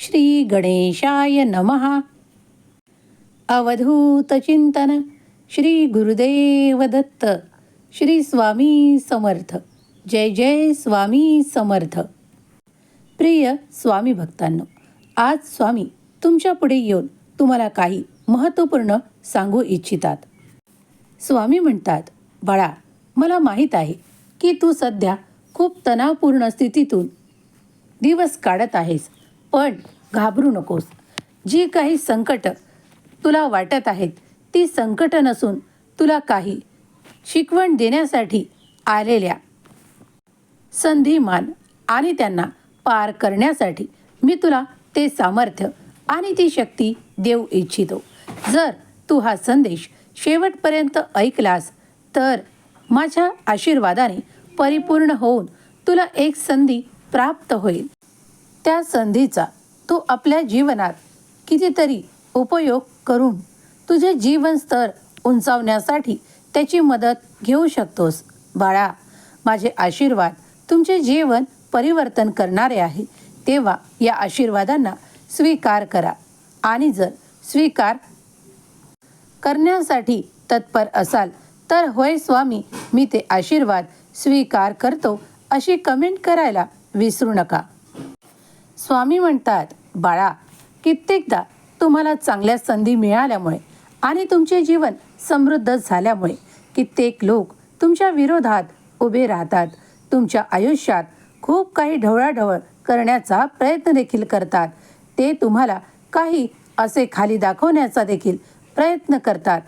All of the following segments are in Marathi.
श्री गणेशाय नमः. अवधूत चिंतन श्री गुरुदेव दत्त श्री स्वामी समर्थ. जय जय स्वामी समर्थ. प्रिय स्वामी भक्तांनो आज स्वामी तुमच्यापुढे येऊन तुम्हाला काही महत्त्वपूर्ण सांगू इच्छितात. स्वामी म्हणतात बाळा मला माहीत आहे की तू सध्या खूप तणावपूर्ण स्थितीतून दिवस काढत आहेस. पण घाबरू नकोस. जी काही संकटं तुला वाटत आहेत ती संकटं नसून तुला काही शिकवण देण्यासाठी आलेल्या संधीमान आणि त्यांना पार करण्यासाठी मी तुला ते सामर्थ्य आणि ती शक्ती देऊ इच्छितो. जर तू हा संदेश शेवटपर्यंत ऐकलास तर माझ्या आशीर्वादाने परिपूर्ण होऊन तुला एक संधी प्राप्त होईल. त्या संधीचा तू आपल्या जीवनात कितीतरी उपयोग करून तुझे जीवन स्तर उंचावण्यासाठी त्याची मदत घेऊ शकतोस. बाळा माझे आशीर्वाद तुमचे जीवन परिवर्तन करणारे आहे. तेव्हा या आशीर्वादांना स्वीकार करा आणि जर स्वीकार करण्यासाठी तत्पर असाल तर होय स्वामी मी ते आशीर्वाद स्वीकार करतो अशी कमेंट करायला विसरू नका. स्वामी म्हणतात बाळा कित्येकदा तुम्हाला चांगल्या संधी मिळाल्यामुळे आणि तुमचे जीवन समृद्ध झाल्यामुळे कित्येक लोक तुमच्या विरोधात उभे राहतात. तुमच्या आयुष्यात खूप काही ढवळाढवळ करण्याचा प्रयत्न देखील करतात. ते तुम्हाला काही असे खाली दाखवण्याचा देखील प्रयत्न करतात.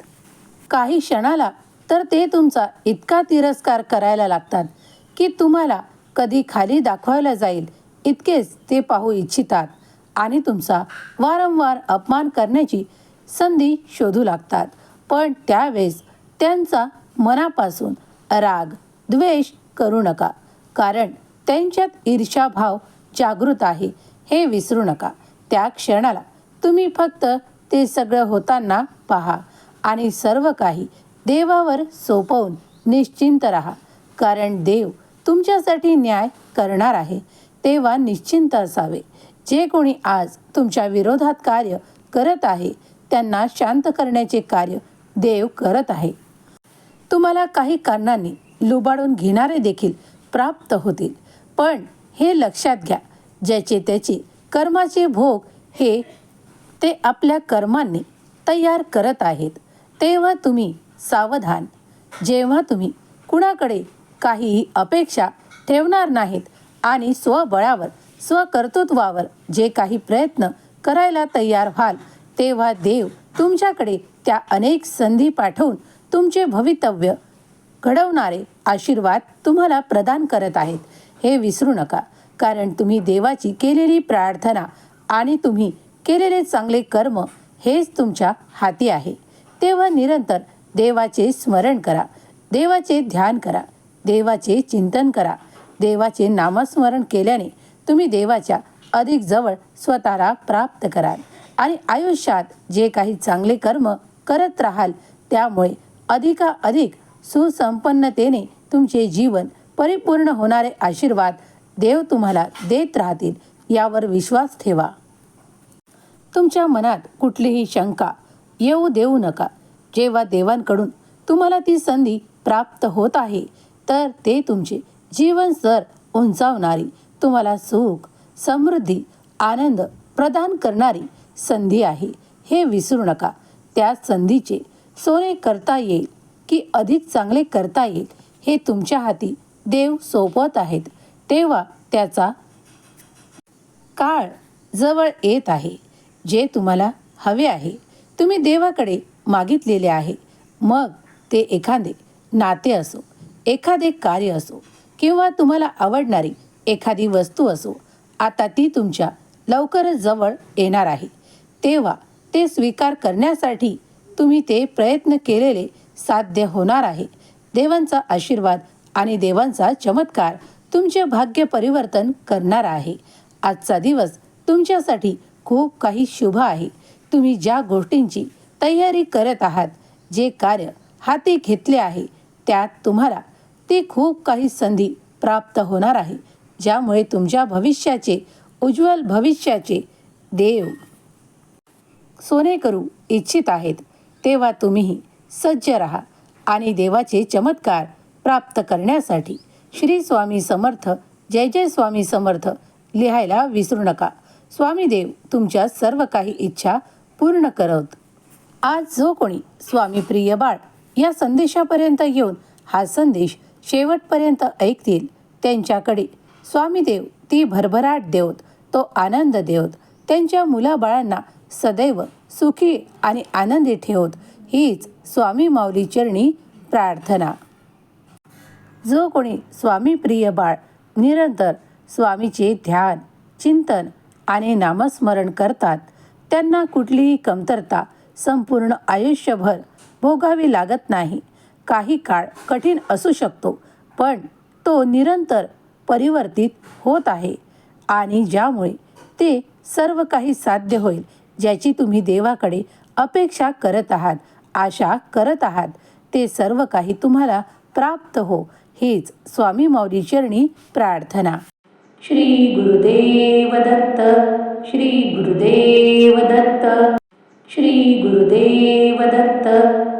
काही क्षणाला तर ते तुमचा इतका तिरस्कार करायला लागतात की तुम्हाला कधी खाली दाखवायला जाईल इतकेच ते पाहू इच्छितात आणि तुमचा वारंवार अपमान करण्याची संधी शोधू लागतात. पण त्यावेळेस त्यांचा मनापासून राग द्वेष करू नका. कारण त्यांच्यात ईर्ष्याभाव जागृत आहे. हे विसरू नका. त्या क्षणाला तुम्ही फक्त ते सगळं होताना पहा आणि सर्व काही देवावर सोपवून निश्चिंत राहा. कारण देव तुमच्यासाठी न्याय करणार आहे. तेव्हा निश्चिंत असावे. जे कोणी आज तुमच्या विरोधात कार्य करत आहे त्यांना शांत करण्याचे कार्य देव करत आहे. तुम्हाला काही कारणांनी लुबाडून घेणारे देखील प्राप्त होतील. पण हे लक्षात घ्या ज्याचे त्याचे कर्माचे भोग हे ते आपल्या कर्मांनी तयार करत आहेत. तेव्हा तुम्ही सावधान. जेव्हा तुम्ही कुणाकडे काहीही अपेक्षा ठेवणार नाहीत आणि स्वबळावर स्वकर्तृत्वावर जे काही प्रयत्न करायला तयार व्हाल तेव्हा देव तुमच्याकडे त्या अनेक संधी पाठवून तुमचे भवितव्य घडवणारे आशीर्वाद तुम्हाला प्रदान करत आहेत. हे विसरू नका कारण तुम्ही देवाची केलेली प्रार्थना आणि तुम्ही केलेले चांगले कर्म हेच तुमच्या हाती आहे. तेव्हा निरंतर देवाचे स्मरण करा देवाचे ध्यान करा देवाचे चिंतन करा देवाचे नामस्मरण केल्याने तुम्ही देवाच्या अधिक जवळ स्वतःला प्राप्त कराल. आणि आयुष्यात जे काही चांगले कर्म करत राहाल त्यामुळे अधिकाधिक सुसंपन्नतेने तुमचे जीवन परिपूर्ण होणारे आशीर्वाद देव तुम्हाला देत राहतील यावर विश्वास ठेवा. तुमच्या मनात कुठलीही शंका येऊ देऊ नका. जेव्हा देवांकडून तुम्हाला ती संधी प्राप्त होत आहे तर ते तुमचे जीवन स्तर उंचावणारी तुम्हाला सुख समृद्धी आनंद प्रदान करणारी संधी आहे. हे विसरू नका. त्या संधीचे सोने करता येईल की अधिक चांगले करता येईल हे तुमच्या हाती देव सोपवत आहेत. तेव्हा त्याचा काळ जवळ येत आहे जे तुम्हाला हवे आहे. तुम्ही देवाकडे मागितलेले आहे. मग ते एखादे नाते असो एखादे कार्य असो किंवा तुम्हाला आवडणारी एखादी वस्तू असो आता ती तुमच्या लवकरच जवळ येणार आहे. तेव्हा ते स्वीकार करण्यासाठी तुम्ही ते प्रयत्न केलेले साध्य होणार आहे. देवांचा आशीर्वाद आणि देवांचा चमत्कार तुमचे भाग्य परिवर्तन करणार आहे. आजचा दिवस तुमच्यासाठी खूप काही शुभ आहे. तुम्ही ज्या गोष्टींची तयारी करत आहात जे कार्य हाती घेतले आहे त्यात तुम्हाला ती खूप काही संधी प्राप्त होणार आहे ज्यामुळे तुमच्या भविष्याचे उज्ज्वल भविष्याचे देव सोने करू इच्छित आहेत. तेव्हा तुम्हीही सज्ज राहा आणि देवाचे चमत्कार प्राप्त करण्यासाठी श्री स्वामी समर्थ जय जय स्वामी समर्थ लिहायला विसरू नका. स्वामी देव तुमच्या सर्व काही इच्छा पूर्ण करत. आज जो कोणी स्वामी प्रिय बाळ या संदेशापर्यंत येऊन हा संदेश शेवटपर्यंत ऐकतील त्यांच्याकडे. स्वामीदेव ती भरभराट देवत तो आनंद देवत त्यांच्या मुलाबाळांना सदैव सुखी आणि आनंदी ठेवत हीच स्वामी माऊली चरणी प्रार्थना. जो कोणी स्वामी प्रिय बाळ निरंतर स्वामीचे ध्यान चिंतन आणि नामस्मरण करतात त्यांना कुठलीही कमतरता संपूर्ण आयुष्यभर भोगावी लागत नाही. काही काळ कठीण असू शकतो पण तो निरंतर परिवर्तित होत आहे आणि ज्यामुळे ते सर्व काही साध्य होईल ज्याची तुम्ही देवाकडे अपेक्षा करत आहात आशा करत आहात ते सर्व काही तुम्हाला प्राप्त हो हीच स्वामी माऊली चरणी प्रार्थना. श्री गुरुदेव दत्त श्री गुरुदेव दत्त श्री गुरुदेव दत्त